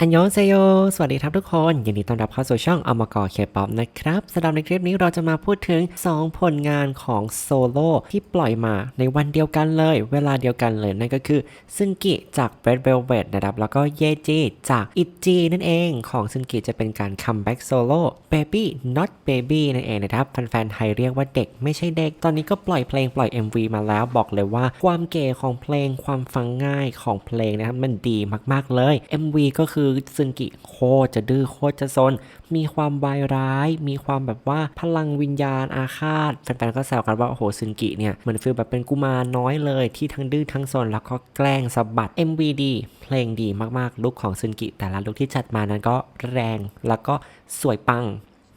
อันยองเซโย สวัสดีครับทุกคน ยินดีต้อนรับเข้าสู่ช่องอมกอเคป๊อปนะครับสำหรับในคลิปนี้เราจะมาพูดถึง 2 ผลงานของโซโล่ที่ปล่อยมาในวันเดียวกันเลย เวลาเดียวกันเลยนั่นก็คือซึนกิจาก Red Velvet นะครับ แล้วก็เยจิจากอิจินั่นเองของซึนกิจะเป็นการคัมแบ็กโซโล่ Baby Not Baby นั่นเองนะครับ แฟนๆไทยเรียกว่าเด็กไม่ใช่เด็ก ตอนนี้ก็ปล่อยเพลงปล่อย MV มาแล้วบอกเลยว่า ความเก๋ของเพลงความฟังง่ายของเพลงนะครับมันดีมากๆเลย MV ก็คือซึนกิโคจะดื้อโคจะซน มีความวายร้าย มีความแบบว่าพลังวิญญาณอาฆาตแฟนๆก็แซวกันว่าโอ้โหซึนกิเนี่ยเหมือนฟีลแบบเป็นกุมารน้อยเลย ที่ทั้งดื้อทั้งซนแล้วก็แกล้งสะบัด MV ดีเพลงดีมากๆลุกของซึนกิแต่ละลุกที่จัดมานั้นก็แรงแล้วก็สวยปัง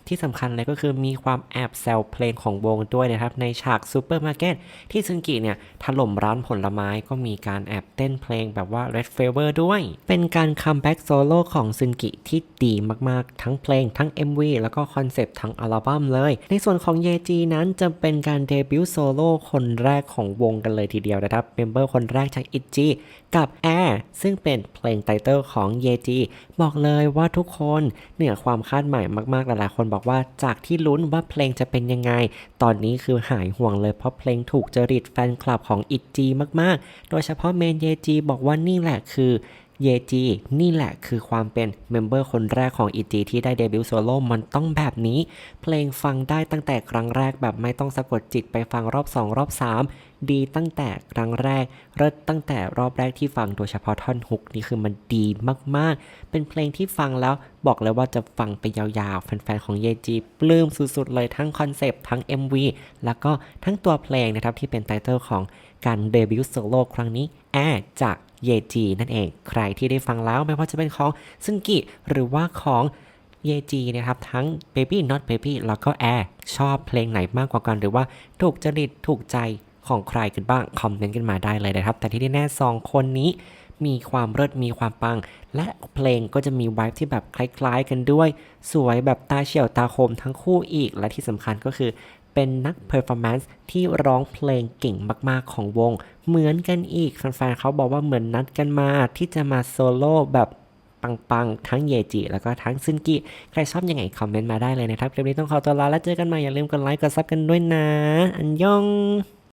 ที่สำคัญเลยก็คือมีความแอบแซวเพลงของวงด้วยนะครับ ในฉากซูเปอร์มาร์เก็ตที่ซึนกิเนี่ยถล่มร้านผลไม้ก็มีการแอบเต้นเพลงแบบว่า Red Fever ด้วย เป็นการคัมแบ็กโซโล่ของซึนกิที่ดีมากๆ ทั้งเพลงทั้ง MV แล้วก็คอนเซปต์ทั้งอัลบั้มเลย ในส่วนของเยจีนั้นจะเป็นการเดบิวต์โซโล่คนแรกของวงกันเลยทีเดียวนะครับเมมเบอร์คนแรกจากอิจิกับ Air ซึ่งเป็นเพลงไตเติลของเยจีบอกเลยว่าทุกคนเหนือความคาดหมายมากๆหลายๆคนบอกว่าจากที่ลุ้นว่าเพลงจะเป็นยังไง ตอนนี้คือหายห่วงเลยเพราะเพลงถูกจริตแฟนคลับของอิจีมากๆ โดยเฉพาะเมนเยจีบอกว่านี่แหละคือ เยจี นี่แหละคือความเป็นเมมเบอร์คนแรกของอิจีที่ได้เดบิวต์โซโล่มันต้องแบบนี้ เพลงฟังได้ตั้งแต่ครั้งแรกแบบไม่ต้องสะกดจิตไปฟังรอบ 2 รอบ 3 ดีตั้งแต่ครั้งแรกเริ่ตั้งแต่รอบแรกที่ฟังโดยเฉพาะท่อนฮุกนี่คือมันดีมากๆ เป็นเพลงที่ฟังแล้วบอกเลยว่าจะฟังไปยาวๆ แฟนๆ ของเยจีปลื้มสุดๆ เลยทั้งคอนเซปต์ทั้ง MV แล้วก็ทั้งตัวเพลงนะครับที่เป็นไตเติลของการเดบิวต์โซโล่ครั้งนี้แอจาก เยจีนั่นเอง ใครที่ได้ฟังแล้วไม่ว่าจะเป็นของซึงกิหรือว่าของเยจีนะครับ ทั้ง Baby Not Baby แล้วก็ Air ชอบเพลงไหนมากกว่ากัน หรือว่าถูกจริตถูกใจของใครกันบ้าง คอมเมนต์กันมาได้เลยนะครับ แต่ที่แน่ๆสองคนนี้มีความเลิศมีความปัง และเพลงก็จะมีไวท์ที่แบบคล้าย ๆ กันด้วย สวยแบบตาเฉียวตาคมทั้งคู่อีก และที่สำคัญก็คือ เป็นนักเพอร์ฟอร์แมนซ์ที่ร้องเพลงเก่งมากๆของวง เหมือนกันอีกแฟนๆเขาบอกว่าเหมือนนัดกันมาที่จะมาโซโล่แบบปังๆ ทั้งเยจิ แล้วก็ทั้งซึนกิ ใครชอบยังไงคอมเมนต์มาได้เลยนะครับ คลิปนี้ต้องขอตัวลาแล้วเจอกันใหม่ อย่าลืมกดไลค์ กดซับกันด้วยนะ อันยอง